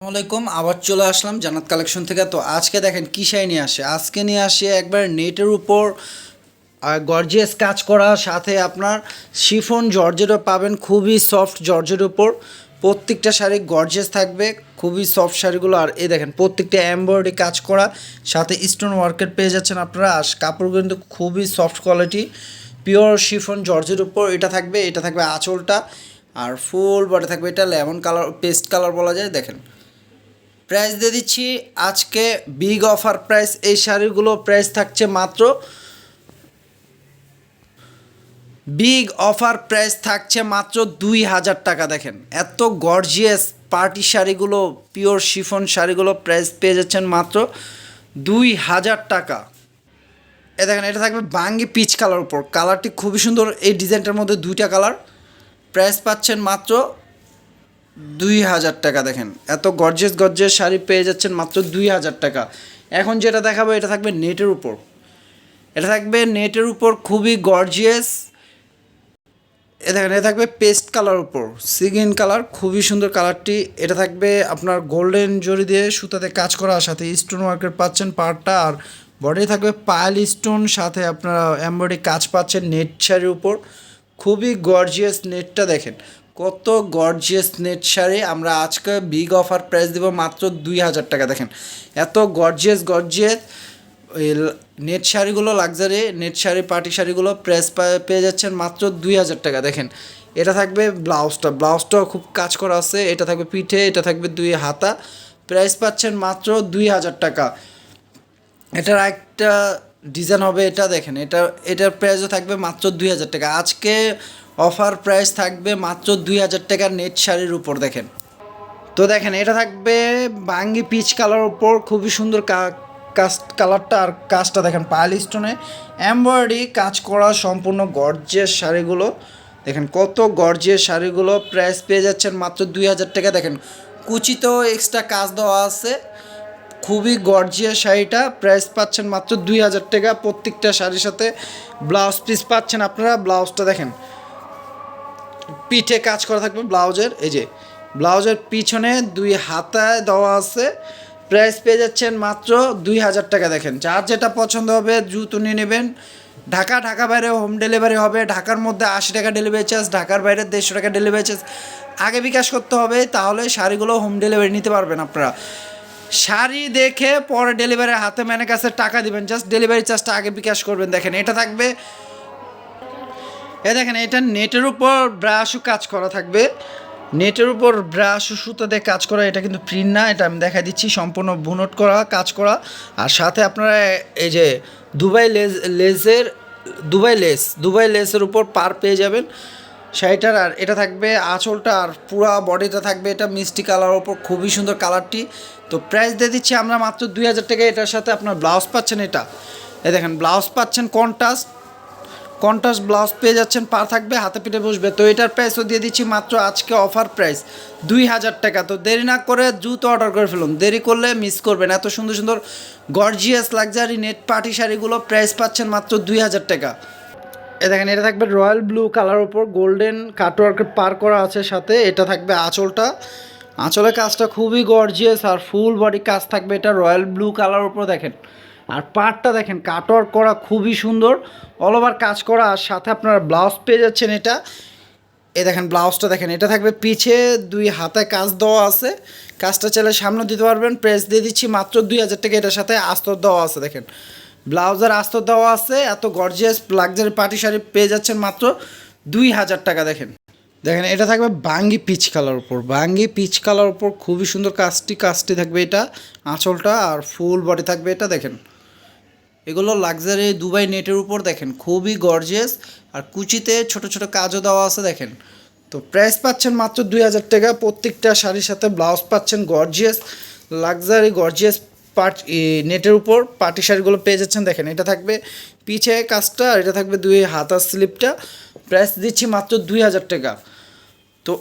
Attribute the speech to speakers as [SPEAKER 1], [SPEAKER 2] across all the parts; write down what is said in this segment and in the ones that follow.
[SPEAKER 1] আসসালামাইকুম আবার চলে আসলাম জান্নাত কালেকশন থেকে। তো আজকে দেখেন কী শাড়ি নিয়ে আসে। আজকে নিয়ে আসে একবার নেটের উপর গর্জিয়াস কাজ করা, সাথে আপনার শিফন জর্জেটও পাবেন, খুবই সফট জর্জের উপর। প্রত্যেকটা শাড়ি গর্জিয়াস থাকবে, খুবই সফট শাড়িগুলো। আর এই দেখেন, প্রত্যেকটা এমব্রয়ডারি কাজ করা, সাথে স্টোন ওয়ার্কের পেয়ে যাচ্ছেন আপনারা। আর কাপড় কিন্তু খুবই সফট কোয়ালিটি পিওর শিফন জর্জের উপর। এটা থাকবে এটা থাকবে আঁচলটা। আর ফুল বডি থাকবে, এটা লেমন কালার পেস্ট কালার বলা যায়, দেখেন। প্রাইস দিয়ে দিচ্ছি। আজকে বিগ অফার প্রাইস এই শাড়িগুলো প্রাইস থাকছে মাত্র বিগ অফার প্রাইস থাকছে মাত্র দুই হাজার টাকা, দেখেন। এত গর্জিয়াস পার্টি শাড়িগুলো পিওর শিফন শাড়িগুলো প্রাইস পেয়ে যাচ্ছেন মাত্র দুই হাজার টাকা। এ দেখেন, এটা থাকবে বাঙ্গি পিচ কালার উপর। কালারটি খুবই সুন্দর, এই ডিজাইনটার মধ্যে দুইটা কালার প্রাইস পাচ্ছেন মাত্র দুই হাজার টাকা দেখেন। এত গর্জেস গর্জেস শাড়ি পেয়ে যাচ্ছেন মাত্র দুই হাজার টাকা। এখন যেটা দেখাবো, এটা থাকবে নেটের উপর। এটা থাকবে নেটের উপর খুবই গর্জিয়াস এ দেখেন, এটা থাকবে পেস্ট কালার উপর। সিগিন কালার খুবই সুন্দর কালারটি এটা থাকবে আপনার গোল্ডেন জরি দিয়ে সুতাতে কাজ করার সাথে স্টোন ওয়ার্কের পাচ্ছেন পার্টটা আর বডি থাকবে পায়াল স্টোন সাথে আপনারা এমব্রয়ডারি কাজ পাচ্ছেন নেট শাড়ির উপর। খুবই গর্জিয়াস নেটটা দেখেন। কত গর্জিয়াস নেট শাড়ি। আমরা আজকে বিগ অফার প্রাইস দেবো মাত্র দুই হাজার টাকা, দেখেন। এত গর্জিয়াস গর্জিয়াস ওই নেট শাড়িগুলো লাক্সারি নেট শাড়ি পার্টি শাড়িগুলো প্রেস পেয়ে যাচ্ছেন মাত্র দুই হাজার টাকা, দেখেন। এটা থাকবে ব্লাউজটা ব্লাউজটাও খুব কাজ করা আছে। এটা থাকবে পিঠে, এটা থাকবে দুই হাতা। প্রাইস পাচ্ছেন মাত্র দুই হাজার টাকা। এটার একটা ডিজাইন হবে এটা, দেখেন। এটা, এটার প্রাইসও থাকবে মাত্র দুই হাজার টাকা। আজকে অফার প্রাইস থাকবে মাত্র দুই হাজার টাকার নেট শাড়ির উপর, দেখেন। তো দেখেন, এটা থাকবে বাঙ্গি পিচ কালার উপর, খুবই সুন্দর কাস্ট, কালারটা আর কাজটা দেখেন পায়াল স্টোনে। এমব্রয়ডারি কাজ করা সম্পূর্ণ গর্জের শাড়িগুলো। দেখেন কত গর্জের শাড়িগুলো, প্রাইস পেয়ে যাচ্ছেন মাত্র দুই হাজার টাকা। দেখেন, কুচিতেও এক্সট্রা কাজ দেওয়া আছে। খুবই গর্জিয়াস শাড়িটা, প্রাইস পাচ্ছেন মাত্র দুই হাজার টাকা। প্রত্যেকটা শাড়ির সাথে ব্লাউজ পিস পাচ্ছেন আপনারা, ব্লাউজটা দেখেন। পিঠে কাজ করা থাকবে ব্লাউজের, এই যে ব্লাউজের পিছনে দুই হাতায় দেওয়া আছে। প্রাইস পেয়ে যাচ্ছেন মাত্র দুই হাজার টাকা, দেখেন। যার যেটা পছন্দ হবে জুতো নিয়ে নেবেন। ঢাকা ঢাকা বাইরে হোম ডেলিভারি হবে। ঢাকার মধ্যে আশি টাকা ডেলিভারি চার্জ ঢাকার বাইরে দেড়শো টাকা ডেলিভারি চার্জ আগে বিকাশ করতে হবে, তাহলে শাড়িগুলো হোম ডেলিভারি নিতে পারবেন আপনারা। শাড়ি দেখে পরে ডেলিভারি হাতে ম্যানের কাছে টাকা দিবেন। জাস্ট ডেলিভারি চার্জটা আগে বিকাশ করবেন, দেখেন। এটা থাকবে এ দেখেন, এটা নেটের উপর ব্রাশও কাজ করা থাকবে। নেটের উপর ব্রাশ সুতো দিয়ে কাজ করা, এটা কিন্তু প্রিন্ট না, এটা আমি দেখা দিচ্ছি, সম্পূর্ণ বুনট করা, কাজ করা। আর সাথে আপনারা এই যে দুবাই লেজ, লেজের, দুবাই লেস, দুবাই লেসের উপর পার পেয়ে যাবেন। শাড়িটার আর এটা থাকবে আঁচলটা, আর পুরা বডিটা থাকবে এটা মিষ্টি কালার ওপর খুবই সুন্দর কালারটি। তো প্রাইস দিয়ে দিচ্ছি আমরা মাত্র দুই হাজার টাকা এটার সাথে আপনার ব্লাউজ পাচ্ছেন এটা। এ দেখেন ব্লাউজ পাচ্ছেন কন্টাস্ট কন্ট্রাস্ট ব্লাউজ পেয়ে যাচ্ছেন পা থাকবে, হাতে পিঠে বসবে। তো এটার প্রাইসও দিয়ে দিচ্ছি মাত্র আজকে অফার প্রাইস দুই হাজার টাকা। তো দেরি না করে জুতো অর্ডার করে ফেলুন। দেরি করলে মিস করবেন। এত সুন্দর সুন্দর গর্জিয়াস লাক্সারি নেট পার্টি শাড়িগুলো প্রাইস পাচ্ছেন মাত্র দুই হাজার টাকা। এ দেখেন, এটা থাকবে রয়্যাল ব্লু কালার ওপর গোল্ডেন কাটওয়ার্কের পার করা আছে সাথে। এটা থাকবে আঁচলটা। আঁচলের কাজটা খুবই গর্জিয়াস আর ফুল বডি কাজ থাকবে এটা রয়্যাল ব্লু কালার ওপর দেখেন। আর পাটটা দেখেন কাটওয়ার্ক করা খুবই সুন্দর। অল ওভার কাজ করা, আর সাথে আপনারা ব্লাউজ পেয়ে যাচ্ছেন এটা। এ দেখেন, ব্লাউজটা দেখেন, এটা থাকবে পিছে দুই হাতে কাজ দেওয়া আছে। কাজটা চাইলে সামনে দিতে পারবেন প্রেস দিয়ে দিচ্ছি, মাত্র দুই হাজার টাকা এটার সাথে আস্তর দেওয়া আছে, দেখেন। ব্লাউজের আস্তর দেওয়া আছে, এত গর্জিয়াস লাক্সারি পার্টি শাড়ি পেয়ে যাচ্ছেন মাত্র দুই হাজার টাকা, দেখেন। দেখেন, এটা থাকবে বাঙ্গি পিচ কালার উপর। বাঙ্গি পিচ কালার উপর খুবই সুন্দর কাজটি কাজটি থাকবে এটা, আঁচলটা, আর ফুল বডি থাকবে এটা, দেখেন। এগুলো লাক্সারি দুবাই নেটের উপর দেখেন, খুবই গর্জিয়াস আর কুচিতে ছোট ছোট কাজও দেওয়া আছে, দেখেন। তো প্রাইস পাচ্ছেন মাত্র দুই হাজার টাকা, প্রত্যেকটা শাড়ির সাথে ব্লাউজ পাচ্ছেন গর্জিয়াস লাক্সারি গর্জিয়াস পার্ট নেটের উপর। পার্টি শাড়িগুলো পেয়ে যাচ্ছেন, দেখেন, এটা থাকবে পিছে কাজটা, আর এটা থাকবে দুই হাতার স্লিপটা প্রাইস দিচ্ছি মাত্র দুই হাজার টাকা। তো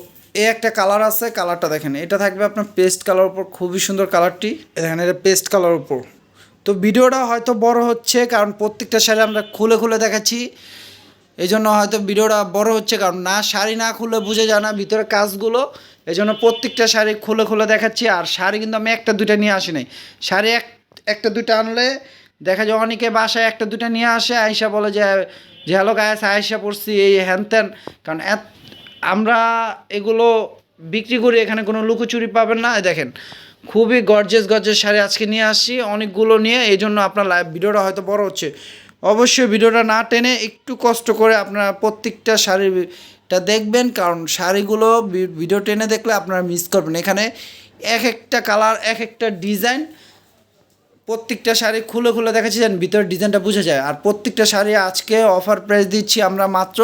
[SPEAKER 1] এ একটা কালার আছে কালারটা দেখেন, এটা থাকবে আপনার পেস্ট কালার উপর, খুবই সুন্দর কালারটি দেখেন, এটা পেস্ট কালার উপর। তো ভিডিওটা হয়তো বড় হচ্ছে, কারণ প্রত্যেকটা শাড়ি আমরা খুলে খুলে দেখাচ্ছি। এই জন্য হয়তো ভিডিওটা বড় হচ্ছে, কারণ না শাড়ি না খুলে বুঝে যায় না ভিতরে কাজগুলো। এই জন্য প্রত্যেকটা শাড়ি খুলে খুলে দেখাচ্ছি, আর শাড়ি কিন্তু আমি একটা দুইটা নিয়ে আসি নাই। শাড়ি এক, একটা দুইটা আনলে দেখা যায় অনেকে বাসায় একটা দুইটা নিয়ে আসে আয়সা বলে যে যে হ্যালো গায়ে আয়সা পড়ছি এই হ্যান ত্যান। কারণ আমরা এগুলো বিক্রি করি, এখানে কোনো লুকোচুরি পাবেন না দেখেন। খুবই গর্জেস গর্জেস শাড়ি আজকে নিয়ে আসি। অনেকগুলো নিয়ে, এই জন্য আপনার লাইভ ভিডিওটা হয়তো বড় হচ্ছে। অবশ্যই ভিডিওটা না টেনে একটু কষ্ট করে আপনারা প্রত্যেকটা শাড়িটা দেখবেন, কারণ শাড়িগুলো ভিডিও টেনে দেখলে আপনারা মিস করবেন। এখানে এক একটা কালার এক একটা ডিজাইন প্রত্যেকটা শাড়ি খুলে খুলে দেখাচ্ছি, যেন ভিতরের ডিজাইনটা বোঝা যায়। আর প্রত্যেকটা শাড়ি আজকে অফার প্রাইস দিচ্ছি আমরা মাত্র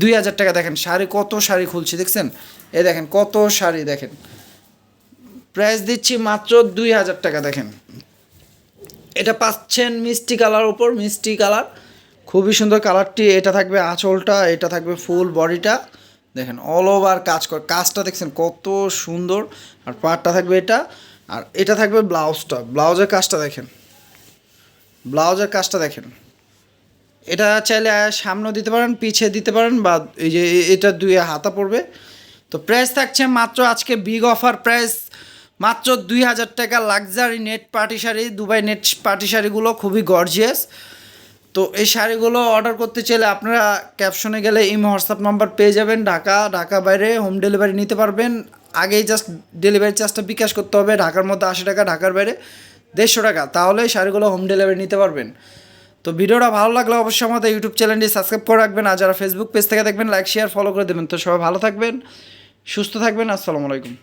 [SPEAKER 1] দুই হাজার টাকা। দেখেন, শাড়ি কত শাড়ি খুলছি, দেখছেন? এ দেখেন, কত শাড়ি দেখেন। প্রাইস দিচ্ছি মাত্র দুই হাজার টাকা, দেখেন। এটা পাচ্ছেন মিষ্টি কালার ওপর, মিষ্টি কালার। খুবই সুন্দর কালারটি, এটা থাকবে আঁচলটা, এটা থাকবে ফুল বডিটা। দেখেন অল ওভার কাজ কর কাজটা দেখছেন কত সুন্দর। আর পাটটা থাকবে এটা, আর এটা থাকবে ব্লাউজটা। ব্লাউজের কাজটা দেখেন, ব্লাউজের কাজটা দেখেন। এটা চাইলে সামনেও দিতে পারেন পিছিয়ে দিতে পারেন, বা এই যে এটা দুই হাতা পড়বে। তো প্রাইস থাকছে মাত্র আজকে বিগ অফার প্রাইস মাত্র দুই হাজার টাকা luxury net party sari, Dubai net party শাড়িগুলো খুবই গর্জিয়াস তো এই শাড়িগুলো অর্ডার করতে চাইলে আপনারা ক্যাপশনে গেলে ইম, হোয়াটসঅ্যাপ নাম্বার পেয়ে যাবেন। ঢাকা ঢাকা বাইরে হোম ডেলিভারি নিতে পারবেন। আগেই জাস্ট ডেলিভারি চার্জটা বিকাশ করতে হবে। ঢাকার মধ্যে আশি টাকা, ঢাকার বাইরে দেড়শো টাকা। তাহলে শাড়িগুলো হোম ডেলিভারি নিতে পারবেন। তো ভিডিওটা ভালো লাগলে অবশ্যই আমাদের ইউটিউব চ্যানেলটি সাবস্ক্রাইব করে রাখবেন। আর যারা ফেসবুক পেজ থেকে দেখবেন লাইক শেয়ার ফলো করে দেবেন। তো সবাই ভালো থাকবেন, সুস্থ থাকবেন। আসসালামু আলাইকুম।